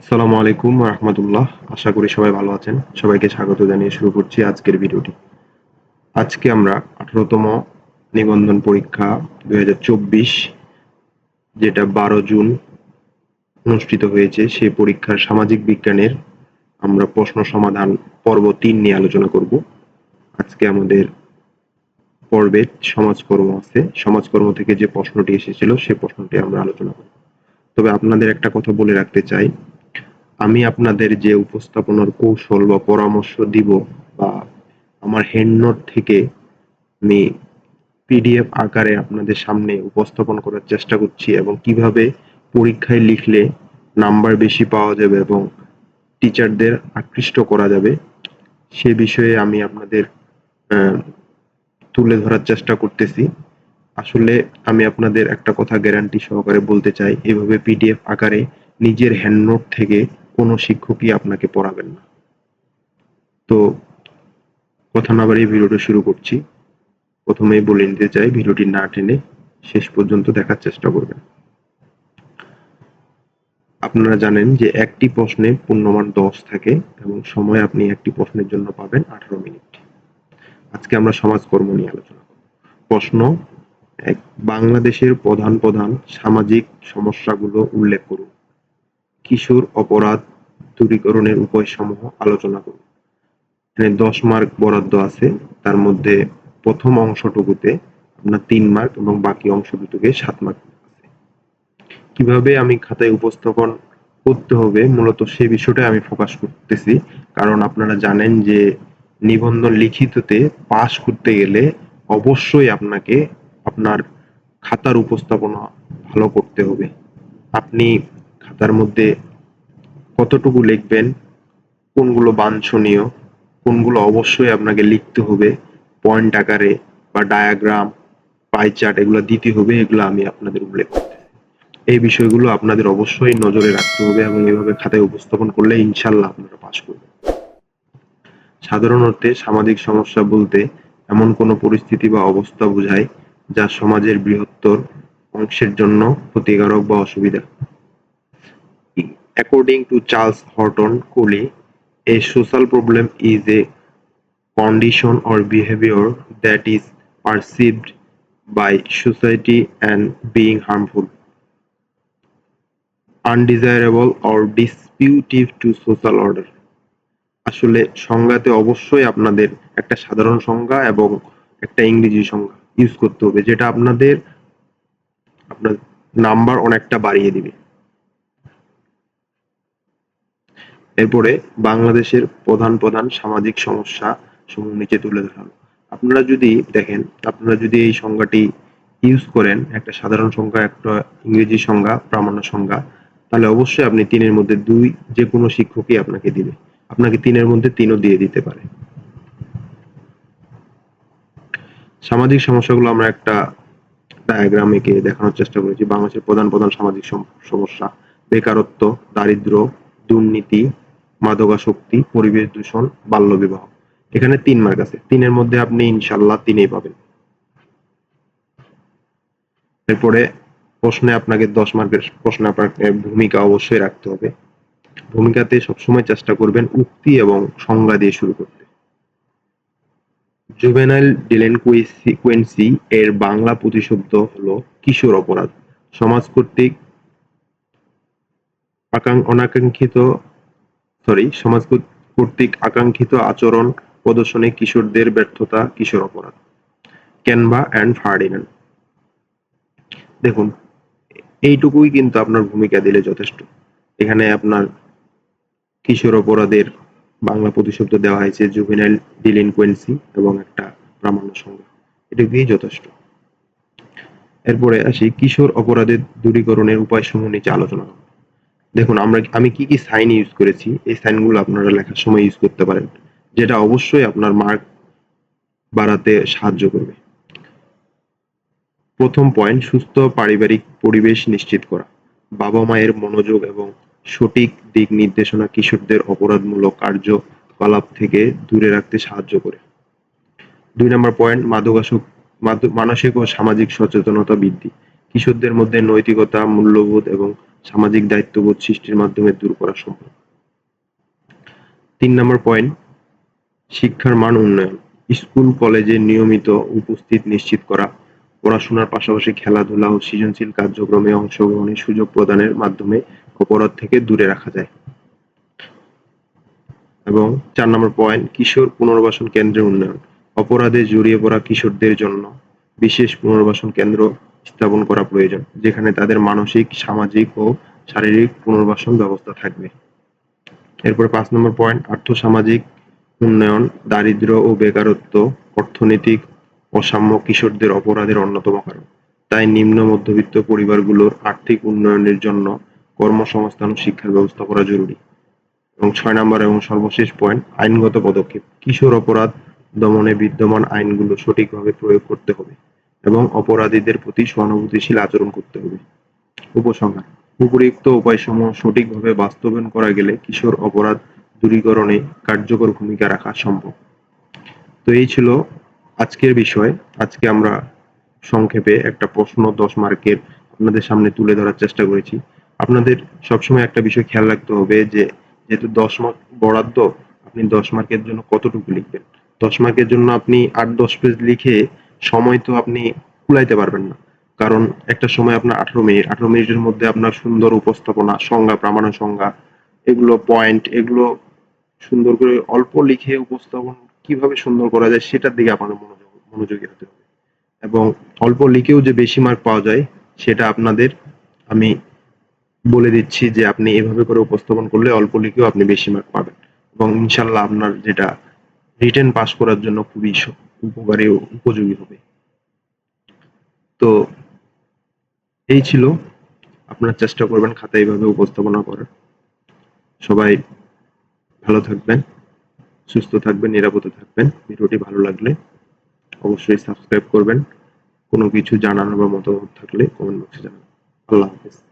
আসসালামু আলাইকুম রহমতুল্লাহ। আশা করি সবাই ভালো আছেন। সবাইকে স্বাগত জানিয়ে শুরু করছি আজকের ভিডিওটি। আজকে আমরা আঠারোতম নিবন্ধন পরীক্ষা দু হাজার চব্বিশ, যেটা বারো জুন অনুষ্ঠিত হয়েছে সেই পরীক্ষার সামাজিক বিজ্ঞানের আমরা প্রশ্ন সমাধান পর্ব তিন নিয়ে আলোচনা করব। আজকে আমাদের পর্বে সমাজকর্ম আছে। সমাজকর্ম থেকে যে প্রশ্নটি এসেছিল সেই প্রশ্নটি আমরা আলোচনা করব। তবে আপনাদের একটা কথা বলে রাখতে চাই আমি আপনাদের যে উপস্থাপনার কৌশল বা পরামর্শ দিব বা আমার হ্যান্ড থেকে আমি পিডিএফ আকারে আপনাদের সামনে উপস্থাপন করার চেষ্টা করছি এবং কীভাবে পরীক্ষায় লিখলে নাম্বার বেশি পাওয়া যাবে এবং টিচারদের আকৃষ্ট করা যাবে, সে বিষয়ে আমি আপনাদের তুলে ধরার চেষ্টা করতেছি। আসলে আমি আপনাদের একটা কথা গ্যারান্টি সহকারে বলতে চাই, এভাবে পিডিএফ আকারে নিজের হ্যান্ড থেকে কোনো শিক্ষকই আপনাকে পড়াবেন না। তো কথা না বাড়িয়ে ভিডিওটা শুরু করছি। প্রথমেই বলে নিতে চাই, ভিডিওটি না টেনে শেষ পর্যন্ত দেখার চেষ্টা করবেন। আপনারা জানেন যে একটি প্রশ্নে পূর্ণমান দশ থাকে এবং সময় আপনি একটি প্রশ্নের জন্য পাবেন আঠারো মিনিট। আজকে আমরা সমাজকর্ম নিয়ে আলোচনা করব। প্রশ্ন এক, বাংলাদেশের প্রধান প্রধান সামাজিক সমস্যাগুলো উল্লেখ করুন। কিশোর অপরাধ দূরীকরণের উপায়সমূহ আলোচনা করুন এখানে দশ মার্ক বরাদ্দ আছে। তার মধ্যে প্রথম অংশটুকুতে আপনার তিন মার্ক এবং বাকি অংশটুকুকে সাত মার্ক আছে। কীভাবে আমি খাতায় উপস্থাপন করতে হবে? মূলত সে বিষয়টা আমি ফোকাস করতেছি। কারণ আপনারা জানেন যে নিবন্ধন লিখিততে পাশ করতে গেলে অবশ্যই আপনাকে আপনার খাতার উপস্থাপনা ভালো করতে হবে। আপনি খাতার মধ্যে কতটুকু লিখবেন, কোনগুলো বাঞ্ছনীয়, কোনগুলো অবশ্যই আপনাকে লিখতে হবে পয়েন্ট আকারে বা ডায়াগ্রাম পাই চার্ট এগুলো দিতে হবে, এগুলো আমি আপনাদের উল্লেখ করতে এই বিষয়গুলো আপনাদের অবশ্যই নজরে রাখতে হবে এবং এভাবে খাতায় উপস্থাপন করলে ইনশাল্লাহ আপনারা পাশ করবেন। সাধারণত সামাজিক সমস্যা বলতে এমন কোনো পরিস্থিতি বা অবস্থা বোঝায় যা সমাজের বৃহত্তর অংশের জন্য ক্ষতিকারক বা অসুবিধা According to Charles Horton Cooley, a social problem is a condition or behavior that is perceived by society and being harmful, undesirable or disputive to social order. আসলে সংজ্ঞাতে অবশ্যই আপনাদের একটা সাধারণ সংজ্ঞা এবং একটা ইংরেজি সংজ্ঞা ইউজ করতে হবে যেটা আপনাদের আপনার নাম্বার অনেকটা বাড়িয়ে দিবে এরপরে বাংলাদেশের প্রধান প্রধান সামাজিক সমস্যা সমূহ নিচে তুলে ধরা হলো। আপনারা যদি দেখেন, আপনারা যদি এই সংজ্ঞাটি ইউজ করেন, একটা সাধারণ সংখ্যা একটা ইংরেজি সংজ্ঞা, প্রামাণ্য সংজ্ঞা, তাহলে অবশ্যই আপনি তিনের মধ্যে দুই যে কোনো শিক্ষকই আপনাকে দিবে। আপনাকে তিনের মধ্যে তিনও দিয়ে দিতে পারে। সামাজিক সমস্যাগুলো আমরা একটা ডায়াগ্রাম এঁকে দেখানোর চেষ্টা করেছি। বাংলাদেশের প্রধান প্রধান সামাজিক সমস্যা, বেকারত্ব, দারিদ্র, দুর্নীতি মাদকাসক্তি, পরিবেশ দূষণ বাল্য বিবাহ এখানে তিন মার্ক আছে। তিনের মধ্যে আপনি ইনশাল্লাহ তিনেই পাবেন। এরপরে প্রশ্নে আপনাকে দশ মার্কের প্রশ্নে আপনাকে ভূমিকা অবশ্যই রাখতে হবে। ভূমিকাতে সবসময় চেষ্টা করবেন উক্তি এবং সংজ্ঞা দিয়ে শুরু করতে। জুভেনাইল ডিলেনকুয়েন্সি এর বাংলা প্রতিশব্দ হলো কিশোর অপরাধ। সমাজ কর্তৃক অনাকাঙ্ক্ষিত সমাজ কর্তৃক আকাঙ্ক্ষিত আচরণ প্রদর্শনে কিশোরদের ব্যর্থতা, কিশোর অপরাধ। ক্যানভা অ্যান্ড ফার্ডিনান্ড দেখুন, এইটুকুই কিন্তু আপনার ভূমিকা দিলে যথেষ্ট। এখানে আপনার কিশোর অপরাধের বাংলা প্রতিশব্দ দেওয়া হয়েছে জুভেনাইল ডিলিনকুয়েন্সি এবং একটা প্রামাণ্য সংজ্ঞা এটুকুই যথেষ্ট। এরপরে আসি, কিশোর অপরাধের দূরীকরণের উপায় উপায়সমূহ নিচে আলোচনা দেখুন, আমরা আমি কি কি সাইন ইউজ করেছি? এই সাইনগুলো আপনারা লেখার সময় ইউজ করতে পারেন, যেটা অবশ্যই আপনার মার্ক বাড়াতে সাহায্য করবে। প্রথম পয়েন্ট সুস্থ পারিবারিক পরিবেশ নিশ্চিত করা। বাবা মায়ের মনোযোগ এবং সঠিক দিক নির্দেশনা কিশোরদের অপরাধমূলক কার্যকলাপ থেকে দূরে রাখতে সাহায্য করে। দুই নম্বর পয়েন্ট মাদকাসক মানসিক ও সামাজিক সচেতনতা বৃদ্ধি। কিশোরদের মধ্যে নৈতিকতা, মূল্যবোধ এবং সামাজিক দায়িত্ববোধ সৃষ্টির মাধ্যমে দূর করা সম্ভব। তিন নম্বর পয়েন্ট, শিক্ষার মান উন্নয়ন। স্কুল, কলেজে নিয়মিত উপস্থিত নিশ্চিত করা, পড়াশোনার পাশাপাশি খেলাধুলা ও সৃজনশীল কার্যক্রমে অংশগ্রহণের সুযোগ প্রদানের মাধ্যমে অপরাধ থেকে দূরে রাখা যায়। এবং চার নম্বর পয়েন্ট, কিশোর পুনর্বাসন কেন্দ্রের উন্নয়ন। অপরাধে জড়িয়ে পড়া কিশোরদের জন্য বিশেষ পুনর্বাসন কেন্দ্র স্থাপন করা প্রয়োজন, যেখানে তাদের মানসিক, সামাজিক ও শারীরিক পুনর্বাসন ব্যবস্থা থাকবে। এরপর পাঁচ নম্বর পয়েন্ট আর্থসামাজিক উন্নয়ন, দারিদ্র্য ও বেকারত্ব, অর্থনৈতিক অসাম্য কিশোরদের অপরাধের অন্যতম কারণ। তাই নিম্ন মধ্যবিত্ত পরিবারগুলোর আর্থিক উন্নয়নের জন্য কর্মসংস্থান ও শিক্ষার ব্যবস্থা করা জরুরি। এবং ছয় নম্বর এবং সর্বশেষ পয়েন্ট আইনগত পদক্ষেপ। কিশোর অপরাধ দমনে বিদ্যমান আইনগুলো সঠিকভাবে প্রয়োগ করতে হবে। এবং অপরাধীদের প্রতি সহানুভূতিশীল আচরণ করতে হবে। উপসংহার। উপরিউক্ত উপায়সমূহ সঠিকভাবে বাস্তবায়ন করা গেলে কিশোর অপরাধ দূরীকরণে কার্যকর ভূমিকা রাখা সম্ভব। তো এই ছিল আজকের বিষয়। আজকে আমরা সংক্ষেপে একটা প্রশ্ন দশ মার্কের আপনাদের সামনে তুলে ধরার চেষ্টা করেছি। আপনাদের সবসময় একটা বিষয় খেয়াল রাখতে হবে যে, যেহেতু দশ মার্ক বরাদ্দ, আপনি দশ মার্কের জন্য কতটুকু লিখবেন? দশ মার্কের জন্য আপনি আট, দশ পেজ লিখে সময় তো আপনি কুলাইতে পারবেন না। কারণ একটা সময় আপনার আঠারো মিনিট, আঠারো মিনিটের মধ্যে আপনার সুন্দর উপস্থাপনা, সংজ্ঞা, প্রামাণ্য সংজ্ঞা, এগুলো পয়েন্ট এগুলো সুন্দর করে অল্প লিখে উপস্থাপন কীভাবে সুন্দর করা যায় সেটার দিকে আপনার মনোযোগ, মনোযোগী হতে হবে। এবং অল্প লিখেও যে বেশি মার্ক পাওয়া যায়, সেটা আপনাদের আমি বলে দিচ্ছি যে আপনি এভাবে করে উপস্থাপন করলে অল্প লিখেও আপনি বেশি মার্ক পাবেন। এবং ইনশাল্লাহ আপনার যেটা রিটেন পাস করার জন্য খুবই উপকারী উপযোগী হবে। তো এই ছিল। আপনার চেষ্টা করবেন খাতায় এইভাবে উপস্থাপনা করার। সবাই ভালো থাকবেন, সুস্থ থাকবেন, নিরাপদে থাকবেন। ভিডিওটি ভালো লাগলে অবশ্যই সাবস্ক্রাইব করবেন। কোনো কিছু জানানো বা মতামত থাকলে কমেন্ট বক্সে জানাবেন। আল্লাহ হাফেজ।